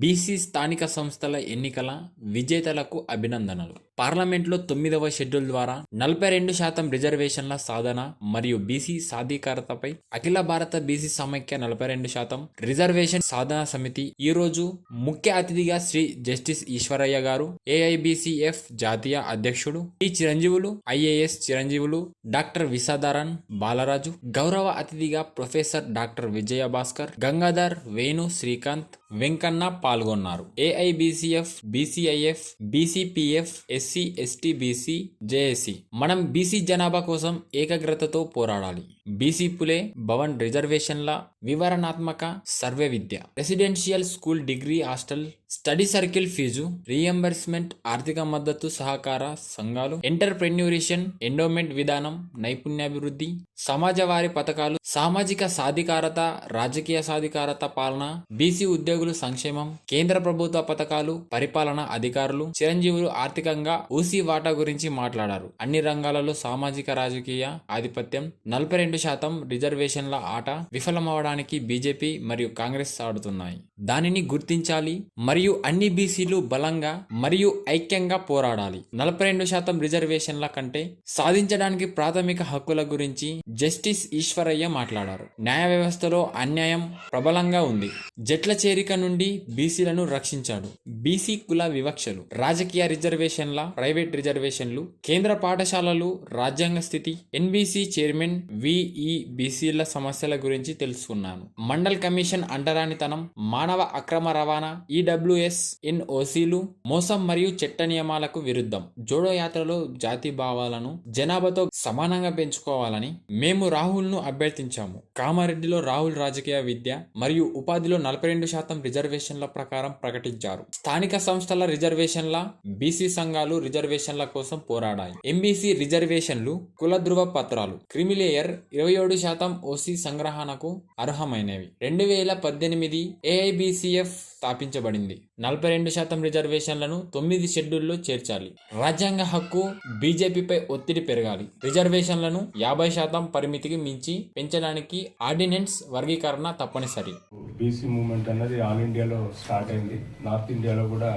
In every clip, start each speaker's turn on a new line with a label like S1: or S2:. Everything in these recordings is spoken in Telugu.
S1: బీసీ స్థానిక సంస్థల ఎన్నికల విజేతలకు అభినందనలు. పార్లమెంట్లో తొమ్మిదవ షెడ్యూల్ ద్వారా నలభై రెండు శాతం రిజర్వేషన్ల సాధన మరియు బీసీ సాధికారతపై అఖిల భారత బీసీ సమైక్య నలభై రెండు శాతం రిజర్వేషన్ సాధన సమితి ఈ రోజు ముఖ్య అతిథిగా శ్రీ జస్టిస్ ఈశ్వరయ్య గారు ఏఐబిసిఎఫ్ జాతీయ అధ్యక్షుడు T Chiranjeevulu IAS Chiranjeevulu doctor విసాదారన్ Balaraju గౌరవ అతిథిగా ప్రొఫెసర్ డాక్టర్ విజయ భాస్కర్ గంగాధర్ వేణు శ్రీకాంత్ వెంకన్న పాల్గొన్నారు. AIBCF BCIF BCPF SC ST BC JAC మనం బీసీ జనాభా కోసం ఏకాగ్రతతో పోరాడాలి. బీసీ పులే భవన్ రిజర్వేషన్ల వివరణాత్మక సర్వే విద్య. Residential school degree hostel study circle fee reimbursement ఆర్థిక మద్దతు సహకార సంఘాలు ఎంటర్ప్రెన్యూరిషన్ ఎండోమెంట్ విధానం నైపుణ్యాభివృద్ధి సమాజవారి పథకాలు సామాజిక సాధికారత రాజకీయ సాధికారత పాలన బీసీ ఉద్యోగులు సంక్షేమం కేంద్ర ప్రభుత్వ పథకాలు పరిపాలన అధికారులు చిరంజీవులు ఆర్థికంగా ఊసీ వాటా గురించి మాట్లాడారు. అన్ని రంగాలలో సామాజిక రాజకీయ ఆధిపత్యం నలభై రెండు శాతం రిజర్వేషన్ల ఆట విఫలమవడానికి బీజేపీ మరియు కాంగ్రెస్ ఆడుతున్నాయి. దానిని గుర్తించాలి మరియు అన్ని బీసీలు బలంగా మరియు ఐక్యంగా పోరాడాలి. నలభై రెండు శాతం రిజర్వేషన్ల కంటే సాధించడానికి ప్రాథమిక హక్కుల గురించి జస్టిస్ ఈశ్వరయ్య మాట్లాడారు. న్యాయ వ్యవస్థలో అన్యాయం ప్రబలంగా ఉంది. జట్ల చేరిక నుండి బీసీలను రక్షించాడు. బీసీ కుల వివక్షలు రాజకీయ రిజర్వేషన్ల ప్రైవేట్ రిజర్వేషన్లు కేంద్ర పాఠశాలలు రాజ్యాంగ స్థితి ఎన్బీసీ చైర్మన్ వి. ఈ బీసీల సమస్యల గురించి తెలుసుకున్నాను. మండల్ కమిషన్ అంటరానితనం మానవ అక్రమ రవాణా ఈడబ్ల్యూఎస్ ఎన్ఓసీలు మోసం మరియు చట్ట నియమాలకు విరుద్ధం. జోడో యాత్రలో జాతి భావాలను జనాభాతో సమానంగా పెంచుకోవాలని మేము రాహుల్ను అభ్యర్థించాము. కామారెడ్డిలో రాహుల్ రాజకీయ విద్య మరియు ఉపాధిలో నలభై రెండు శాతం రిజర్వేషన్ల ప్రకారం ప్రకటించారు. స్థానిక సంస్థల రిజర్వేషన్ల బీసీ సంఘాలు రిజర్వేషన్ల కోసం పోరాడాయి. ఎంబీసీ రిజర్వేషన్లు కుల ధృవ పత్రాలు. క్రిమిలేయర్ ఇరవై ఏడు శాతం ఓసీ సంగ్రహణకు అర్హమైనవి. రెండు వేల పద్దెనిమిది ఏఐబిసిఎఫ్ స్థాపించబడింది. నలభై రెండు శాతం రిజర్వేషన్లను తొమ్మిది షెడ్యూల్లో చేర్చాలి. రాజ్యాంగ హక్కు బీజేపీపై ఒత్తిడి పెరగాలి. రిజర్వేషన్లను యాభై శాతం పరిమితికి మించి పెంచడానికి ఆర్డినెన్స్ వర్గీకరణ తప్పనిసరి.
S2: బీసీ మూమెంట్ అన్నది ఆల్ ఇండియాలో స్టార్ట్ అయింది. నార్త్ ఇండియాలో కూడా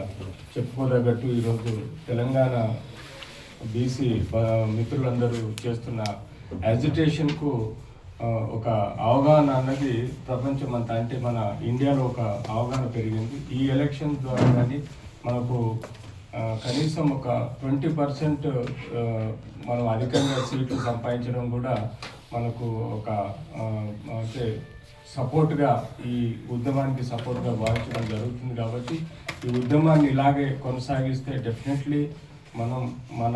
S2: చెప్పుకోదగ్గట్టు ఈరోజు తెలంగాణ బీసీ మిత్రులందరూ చేస్తున్న యాజిటేషన్కు ఒక అవగాహన అన్నది ప్రపంచం అంతా అంటే మన ఇండియాలో ఒక అవగాహన పెరిగింది. ఈ ఎలక్షన్ ద్వారా కానీ మనకు కనీసం ఒక ట్వంటీ పర్సెంట్ మనం అధికంగా సీట్లు సంపాదించడం కూడా మనకు ఒక అంటే సపోర్ట్గా ఈ ఉద్యమానికి సపోర్ట్గా భావించడం జరుగుతుంది కాబట్టి ఈ ఉద్యమాన్ని ఇలాగే కొనసాగిస్తే డెఫినెట్లీ మనం మన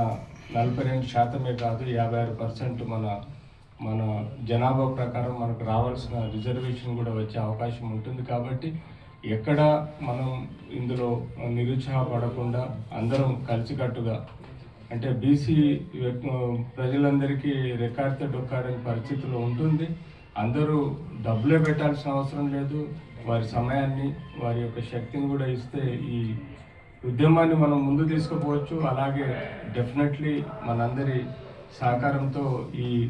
S2: నలభై రెండు శాతమే కాదు యాభై ఆరు పర్సెంట్ మన మన జనాభా ప్రకారం మనకు రావాల్సిన రిజర్వేషన్ కూడా వచ్చే అవకాశం ఉంటుంది. కాబట్టి ఎక్కడ మనం ఇందులో నిరుత్సాహపడకుండా అందరం కలిసికట్టుగా అంటే బీసీ ప్రజలందరికీ రెక్కాడితే డొక్కాడని పరిస్థితిలో ఉంటుంది. అందరూ డబ్బులే పెట్టాల్సిన అవసరం లేదు. వారి సమయాన్ని వారి యొక్క శక్తిని కూడా ఇస్తే ఈ ఉద్యమాన్ని మనం ముందు తీసుకుపోవచ్చు. అలాగే డెఫినెట్లీ మనందరి సహకారంతో ఈ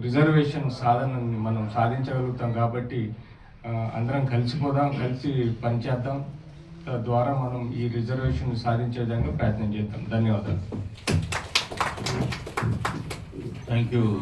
S2: రిజర్వేషన్ సాధనని మనం సాధించగలుగుతాం కాబట్టి అందరం కలిసిపోదాం కలిసి పనిచేద్దాం తద్వారా మనం ఈ రిజర్వేషన్ సాధించే విధంగా ప్రయత్నం చేద్దాం. ధన్యవాదాలు.
S3: Thank you